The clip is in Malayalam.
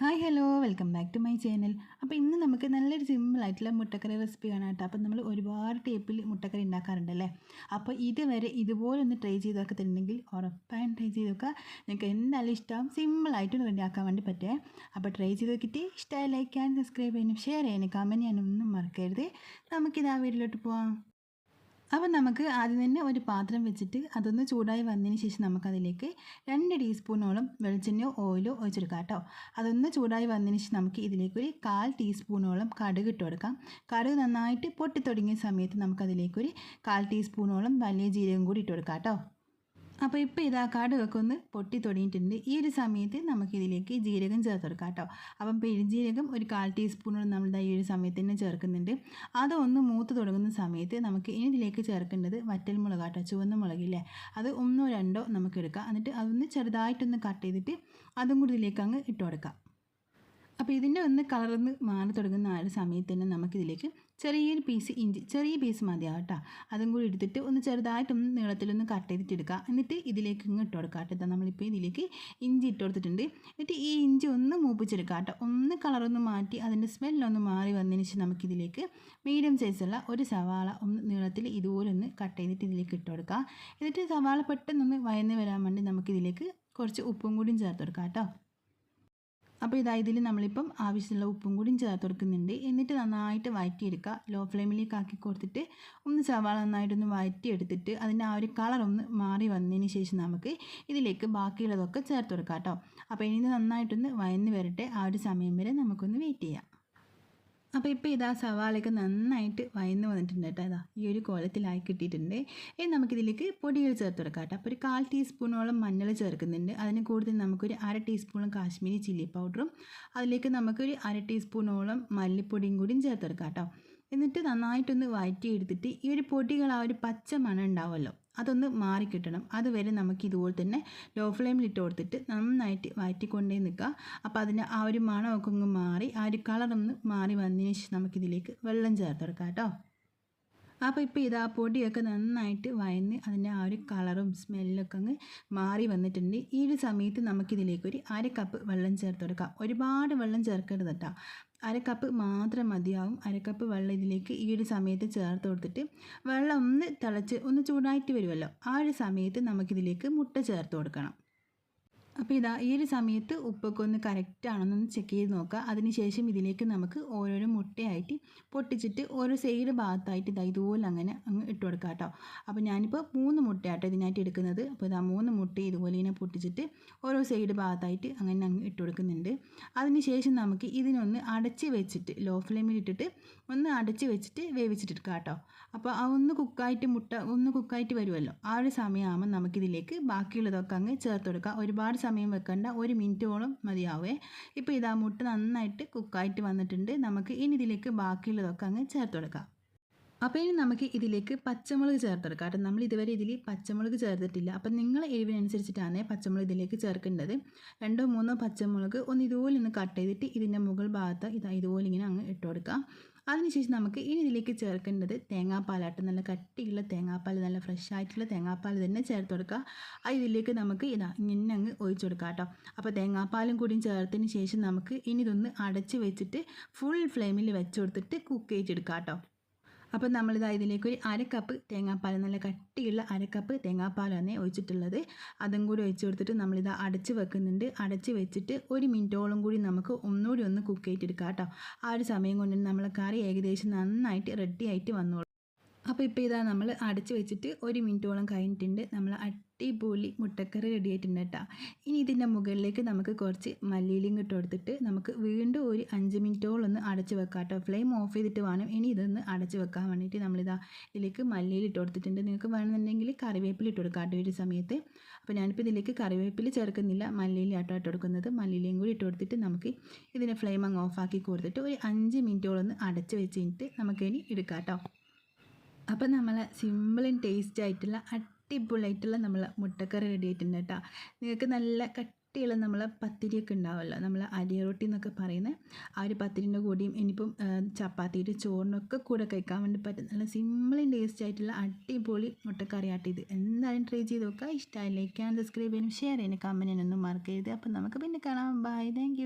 Hi hello welcome back to my channel അപ്പോൾ ഇന്ന് നമുക്ക് നല്ലൊരു സിമ്പിൾ ആയിട്ടുള്ള മുട്ടക്കറി റെസിപ്പി ആണ് കേട്ടോ. അപ്പോൾ നമ്മൾ ഒരുപാട് ടൈപ്പിൽ മുട്ടക്കറി ഉണ്ടാക്കാറുണ്ടല്ലേ അപ്പോൾ ഇതുവരെ ഇതുപോലെ ഒന്ന് ട്രൈ ചെയ്ത് നോക്കത്തിട്ടുണ്ടെങ്കിൽ ഉറപ്പായും ട്രൈ ചെയ്ത് നോക്കുക. നിങ്ങൾക്ക് എന്തായാലും ഇഷ്ടം സിമ്പിളായിട്ട് റെഡിയാക്കാൻ വേണ്ടി പറ്റേ. അപ്പോൾ ട്രൈ ചെയ്ത് നോക്കിയിട്ട് ഇഷ്ടമായി ലൈക്ക് ചെയ്യാനും സബ്സ്ക്രൈബ് ചെയ്യാനും ഷെയർ ചെയ്യാനും കമന്റ് ചെയ്യാനും ഒന്നും മറക്കരുത്. നമുക്കിത് ആ വീട്ടിലോട്ട് പോവാം. അപ്പം നമുക്ക് ആദ്യം തന്നെ ഒരു പാത്രം വെച്ചിട്ട് അതൊന്ന് ചൂടായി വന്നതിന് ശേഷം നമുക്കതിലേക്ക് രണ്ട് ടീസ്പൂണോളം വെളിച്ചെണ്ണയോ ഓയിലോ ഒഴിച്ചെടുക്കാം കേട്ടോ അതൊന്ന് ചൂടായി വന്നതിന് ശേഷം നമുക്ക് ഇതിലേക്ക് ഒരു കാൽ ടീസ്പൂണോളം കടുക് ഇട്ട് കൊടുക്കാം. കടുക് നന്നായിട്ട് പൊട്ടി സമയത്ത് നമുക്കതിലേക്കൊരു കാൽ ടീസ്പൂണോളം വലിയ ജീരകം കൂടി ഇട്ട് കൊടുക്കാം കേട്ടോ അപ്പോൾ ഇപ്പോൾ ഇതാ കടുകൊക്കെ ഒന്ന് പൊട്ടി തുടങ്ങിയിട്ടുണ്ട്. ഈ ഒരു സമയത്ത് നമുക്കിതിലേക്ക് ജീരകം ചേർത്ത് കൊടുക്കാം കേട്ടോ അപ്പം പെരുംജീരകം ഒരു കാൽ ടീസ്പൂണോട് നമ്മൾ ഈ ഒരു സമയത്ത് തന്നെ ചേർക്കുന്നുണ്ട്. അതൊന്ന് മൂത്ത് തുടങ്ങുന്ന സമയത്ത് നമുക്ക് ഇനി ഇതിലേക്ക് ചേർക്കേണ്ടത് വറ്റൽ മുളക് കേട്ടോ ചുവന്ന മുളകില്ലേ? അത് ഒന്നോ രണ്ടോ നമുക്ക് എടുക്കാം എന്നിട്ട് അതൊന്ന് ചെറുതായിട്ടൊന്ന് കട്ട് ചെയ്തിട്ട് അതും കൂടി ഇതിലേക്ക് അങ്ങ് ഇട്ട് കൊടുക്കാം. അപ്പോൾ ഇതിന്റെ ഒന്ന് കളർന്ന് മാറി തുടങ്ങുന്ന ആ ഒരു സമയത്ത് തന്നെ നമുക്കിതിലേക്ക് ചെറിയൊരു പീസ് ഇഞ്ചി ചെറിയ പീസ് മതിയാവും കേട്ടോ അതും കൂടി എടുത്തിട്ട് ഒന്ന് ചെറുതായിട്ടൊന്ന് നീളത്തിലൊന്ന് കട്ട് ചെയ്തിട്ട് എടുക്കുക എന്നിട്ട് ഇതിലേക്ക് ഇങ്ങ് ഇട്ട് കൊടുക്കുക കേട്ടോ നമ്മളിപ്പോൾ ഇതിലേക്ക് ഇഞ്ചി ഇട്ട് കൊടുത്തിട്ടുണ്ട്. എന്നിട്ട് ഈ ഇഞ്ചി ഒന്ന് മൂപ്പിച്ചെടുക്കുക കേട്ടോ ഒന്ന് കളറൊന്ന് മാറ്റി അതിന്റെ സ്മെല്ലൊന്ന് മാറി വന്നതിന് ശേഷം നമുക്കിതിലേക്ക് മീഡിയം സൈസുള്ള ഒരു സവാള ഒന്ന് നീളത്തിൽ ഇതുപോലെ ഒന്ന് കട്ട് ചെയ്തിട്ട് ഇതിലേക്ക് ഇട്ട് കൊടുക്കുക എന്നിട്ട് സവാള പെട്ടെന്നൊന്ന് വയന്ന് വരാൻ വേണ്ടി നമുക്കിതിലേക്ക് കുറച്ച് ഉപ്പും കൂടിയും ചേർത്ത് കൊടുക്കാം കേട്ടോ അപ്പോൾ ഇതാ ഇതിൽ നമ്മളിപ്പം ആവശ്യമുള്ള ഉപ്പും കൂടി ചേർത്ത് കൊടുക്കുന്നുണ്ട്. എന്നിട്ട് നന്നായിട്ട് വഴറ്റിയെടുക്കുക. ലോ ഫ്ലെയിമിലേക്ക് ആക്കി കൊടുത്തിട്ട് ഒന്ന് സവാള നന്നായിട്ടൊന്ന് വഴറ്റിയെടുത്തിട്ട് അതിന്റെ ആ ഒരു കളർ ഒന്ന് മാറി വന്നതിന് ശേഷം നമുക്ക് ഇതിലേക്ക് ബാക്കിയുള്ളതൊക്കെ ചേർത്ത് കൊടുക്കാം കേട്ടോ. അപ്പോൾ ഇനി നന്നായിട്ടൊന്ന് വയന്ന് വരട്ടെ. ആ ഒരു സമയം വരെ നമുക്കൊന്ന് വെയിറ്റ് ചെയ്യാം. അപ്പോൾ ഇപ്പോൾ ഇതാ സവാളയൊക്കെ നന്നായിട്ട് വയന്ന് വന്നിട്ടുണ്ട് കേട്ടോ. ഇതാ ഈ ഒരു കോലത്തിലായി കിട്ടിയിട്ടുണ്ട്. ഇനി നമുക്കിതിലേക്ക് പൊടികൾ ചേർത്ത് കൊടുക്കാം കേട്ടോ. അപ്പോൾ ഒരു കാൽ ടീസ്പൂണോളം മഞ്ഞൾ ചേർക്കുന്നുണ്ട്. അതിന് കൂടുതൽ നമുക്കൊരു അര ടീസ്പൂണും കാശ്മീരി ചില്ലി പൗഡറും. അതിലേക്ക് നമുക്കൊരു അര ടീസ്പൂണോളം മല്ലിപ്പൊടിയും കൂടിയും ചേർത്ത് കൊടുക്കാം കേട്ടോ. എന്നിട്ട് നന്നായിട്ടൊന്ന് വഴറ്റി എടുത്തിട്ട് ഈ ഒരു പൊടികൾ ആ ഒരു പച്ച മണം ഉണ്ടാവുമല്ലോ അതൊന്ന് മാറിക്കിട്ടണം. അതുവരെ നമുക്ക് ഇതുപോലെ തന്നെ ലോ ഫ്ലെയിമിൽ ഇട്ട് കൊടുത്തിട്ട് നന്നായിട്ട് വഴറ്റിക്കൊണ്ടേ നിൽക്കുക. അപ്പോൾ അതിന് ആ ഒരു മണമൊക്കെ ഒന്ന് മാറി ആ ഒരു കളറൊന്ന് മാറി വന്നതിന് ശേഷം നമുക്കിതിലേക്ക് വെള്ളം ചേർത്ത് കൊടുക്കാം കേട്ടോ. അപ്പോൾ ഇപ്പോൾ ഇതാ പൊടിയൊക്കെ നന്നായിട്ട് വയന്ന് അതിന്റെ ആ ഒരു കളറും സ്മെല്ലൊക്കെ അങ്ങ് മാറി വന്നിട്ടുണ്ട്. ഈ ഒരു സമയത്ത് നമുക്കിതിലേക്ക് ഒരു അര കപ്പ് വെള്ളം ചേർത്ത് കൊടുക്കാം. ഒരുപാട് വെള്ളം ചേർക്കരുത് കേട്ടോ. അര കപ്പ് മാത്രം മതിയാവും. അര കപ്പ് വെള്ളം ഇതിലേക്ക് ഈ ഒരു സമയത്ത് ചേർത്ത് കൊടുത്തിട്ട് വെള്ളം ഒന്ന് തിളച്ച് ഒന്ന് ചൂടായിട്ട് വരുമല്ലോ. ആ ഒരു സമയത്ത് നമുക്കിതിലേക്ക് മുട്ട ചേർത്ത് കൊടുക്കണം. അപ്പോൾ ഇതാ ഈ ഒരു സമയത്ത് ഉപ്പൊക്കെ ഒന്ന് കറക്റ്റ് ആണെന്നൊന്ന് ചെക്ക് ചെയ്ത് നോക്കുക. അതിനുശേഷം ഇതിലേക്ക് നമുക്ക് ഓരോരോ മുട്ടയായിട്ട് പൊട്ടിച്ചിട്ട് ഓരോ സൈഡ് ഭാഗത്തായിട്ട് ഇതാ ഇതുപോലെ അങ്ങനെ അങ്ങ് ഇട്ട് കൊടുക്കാം കേട്ടോ. അപ്പോൾ ഞാനിപ്പോൾ മൂന്ന് മുട്ടയാട്ടോ ഇതിനായിട്ട് എടുക്കുന്നത്. അപ്പോൾ ഇതാ മൂന്ന് മുട്ട ഇതുപോലെ ഇങ്ങനെ പൊട്ടിച്ചിട്ട് ഓരോ സൈഡ് ഭാഗത്തായിട്ട് അങ്ങനെ അങ്ങ് ഇട്ട് കൊടുക്കുന്നുണ്ട്. അതിനുശേഷം നമുക്ക് ഇതിനൊന്ന് അടച്ച് വെച്ചിട്ട് ലോ ഫ്ലെയിമിൽ ഇട്ടിട്ട് ഒന്ന് അടച്ച് വെച്ചിട്ട് വേവിച്ചിട്ടെടുക്കാം കേട്ടോ. അപ്പോൾ ആ ഒന്ന് കുക്കായിട്ട് മുട്ട ഒന്ന് കുക്കായിട്ട് വരുമല്ലോ. ആ ഒരു സമയമാകുമ്പോൾ നമുക്കിതിലേക്ക് ബാക്കിയുള്ളതൊക്കെ അങ്ങ് ചേർത്ത് കൊടുക്കാം ഒരുപാട് സമയം വെക്കേണ്ട. ഒരു മിനിറ്റോളം മതിയാവേ. ഇപ്പോൾ ഇതാ മുട്ട നന്നായിട്ട് കുക്കായിട്ട് വന്നിട്ടുണ്ട്. നമുക്ക് ഇനി ഇതിലേക്ക് ബാക്കിയുള്ളതൊക്കെ അങ്ങ് ചേർത്ത് കൊടുക്കാം അപ്പോൾ ഇനി നമുക്ക് ഇതിലേക്ക് പച്ചമുളക് ചേർത്തെടുക്കാം. കാരണം നമ്മൾ ഇതുവരെ ഇതിൽ പച്ചമുളക് ചേർത്തിട്ടില്ല. അപ്പം നിങ്ങൾ എരിവിനനുസരിച്ചിട്ടാണ് പച്ചമുളക് ഇതിലേക്ക് ചേർക്കേണ്ടത്. രണ്ടോ മൂന്നോ പച്ചമുളക് ഒന്ന് ഇതുപോലെ ഒന്ന് കട്ട് ചെയ്തിട്ട് ഇതിന്റെ മുകൾ ഭാഗത്ത് ഇതാ ഇതുപോലെ ഇങ്ങനെ അങ്ങ് ഇട്ട് കൊടുക്കാം. അതിനുശേഷം നമുക്ക് ഇനി ഇതിലേക്ക് ചേർക്കേണ്ടത് തേങ്ങാപ്പാലാട്ട്. നല്ല കട്ടിയുള്ള തേങ്ങാപ്പാൽ നല്ല ഫ്രഷ് ആയിട്ടുള്ള തേങ്ങാപ്പാൽ തന്നെ ചേർത്ത് കൊടുക്കുക. അത് ഇതിലേക്ക് നമുക്ക് ഇതാ ഇങ്ങനെ അങ്ങ് ഒഴിച്ചു കൊടുക്കാം കേട്ടോ. അപ്പോൾ തേങ്ങാപ്പാലും കൂടിയും ചേർത്തതിന് ശേഷം നമുക്ക് ഇനി ഇതൊന്ന് അടച്ച് വെച്ചിട്ട് ഫുൾ ഫ്ലെയിമിൽ വെച്ച് കൊടുത്തിട്ട് കുക്ക് ചെയ്തെടുക്കാം കേട്ടോ. അപ്പോൾ നമ്മളിതാ ഇതിലേക്ക് ഒരു അര കപ്പ് തേങ്ങാപ്പാൽ നല്ല കട്ടിയുള്ള അര കപ്പ് തേങ്ങാപ്പാലാണ് ഒഴിച്ചിട്ടുള്ളത്. അതും കൂടി ഒഴിച്ചു കൊടുത്തിട്ട് നമ്മളിതാ അടച്ച് വെക്കുന്നുണ്ട്. അടച്ച് വെച്ചിട്ട് ഒരു മിനിറ്റോളം കൂടി നമുക്ക് ഒന്നുകൂടി ഒന്ന് കുക്ക് ചെയ്തെടുക്കാം കേട്ടോ. ആ ഒരു സമയം കൊണ്ട് നമ്മളെ കറി ഏകദേശം നന്നായിട്ട് റെഡി ആയിട്ട് വന്നോളൂ. അപ്പോൾ ഇപ്പോൾ ഇതാ നമ്മൾ അടച്ച് വെച്ചിട്ട് ഒരു മിനിറ്റോളം കഴിഞ്ഞിട്ടുണ്ട്. നമ്മൾ അടിപൊളി മുട്ടക്കറി റെഡി ആയിട്ടുണ്ട് കേട്ടോ. ഇനി ഇതിന്റെ മുകളിലേക്ക് നമുക്ക് കുറച്ച് മല്ലിയിലും ഇട്ട് കൊടുത്തിട്ട് നമുക്ക് വീണ്ടും ഒരു അഞ്ച് മിനിറ്റോളം ഒന്ന് അടച്ച് വെക്കാം കേട്ടോ. ഫ്ലെയിം ഓഫ് ചെയ്തിട്ട് വേണം. ഇനി ഇതൊന്ന് അടച്ച് വെക്കാൻ വേണ്ടിയിട്ട് നമ്മളിതാ ഇതിലേക്ക് മല്ലിയിൽ ഇട്ട് കൊടുത്തിട്ടുണ്ട്. നിങ്ങൾക്ക് വേണമെന്നുണ്ടെങ്കിൽ കറിവേപ്പില ഇട്ട് കൊടുക്കാം കേട്ടോ ഒരു സമയത്ത്. അപ്പോൾ ഞാനിപ്പോൾ ഇതിലേക്ക് കറിവേപ്പില ചേർക്കുന്നില്ല. മല്ലിയിൽ ആട്ടോ ഇട്ട് കൊടുക്കുന്നത്. മല്ലിയിലയും കൂടി ഇട്ട് കൊടുത്തിട്ട് നമുക്ക് ഇതിന്റെ ഫ്ലെയിം അങ്ങ് ഓഫാക്കി കൊടുത്തിട്ട് ഒരു അഞ്ച് മിനിറ്റോളം ഒന്ന് അടച്ച് വെച്ച് കഴിഞ്ഞിട്ട് നമുക്കിനി എടുക്കാം കേട്ടോ. അപ്പം നമ്മൾ സിമ്പിളും ടേസ്റ്റ് ആയിട്ടുള്ള അടിപൊളിയായിട്ടുള്ള നമ്മൾ മുട്ടക്കറി റെഡി ആയിട്ടുണ്ട് കേട്ടോ. നിങ്ങൾക്ക് നല്ല കട്ടിയുള്ള നമ്മൾ പത്തിരിയൊക്കെ ഉണ്ടാവുമല്ലോ. നമ്മൾ അരിയറൊട്ടി എന്നൊക്കെ പറയുന്നത് ആ ഒരു പത്തിരിന്റെ കൂടിയും ഇനിയിപ്പം ചപ്പാത്തിയുടെ ചോറിനൊക്കെ കൂടെ കഴിക്കാൻ വേണ്ടി പറ്റും നല്ല സിമ്പിളും ടേസ്റ്റ് ആയിട്ടുള്ള അടിപൊളി മുട്ടക്കറി ആട്ട് ഇത്. എന്തായാലും ട്രൈ ചെയ്ത് നോക്കുക. ഇഷ്ടമായി ലൈക്ക് ചെയ്യാൻ സബ്സ്ക്രൈബ് ചെയ്യാനും ഷെയർ ചെയ്യാനും കമന്റ് ചെയ്യാനൊന്നും മറക്കരുത്. അപ്പം നമുക്ക് പിന്നെ കാണാം. Bye thank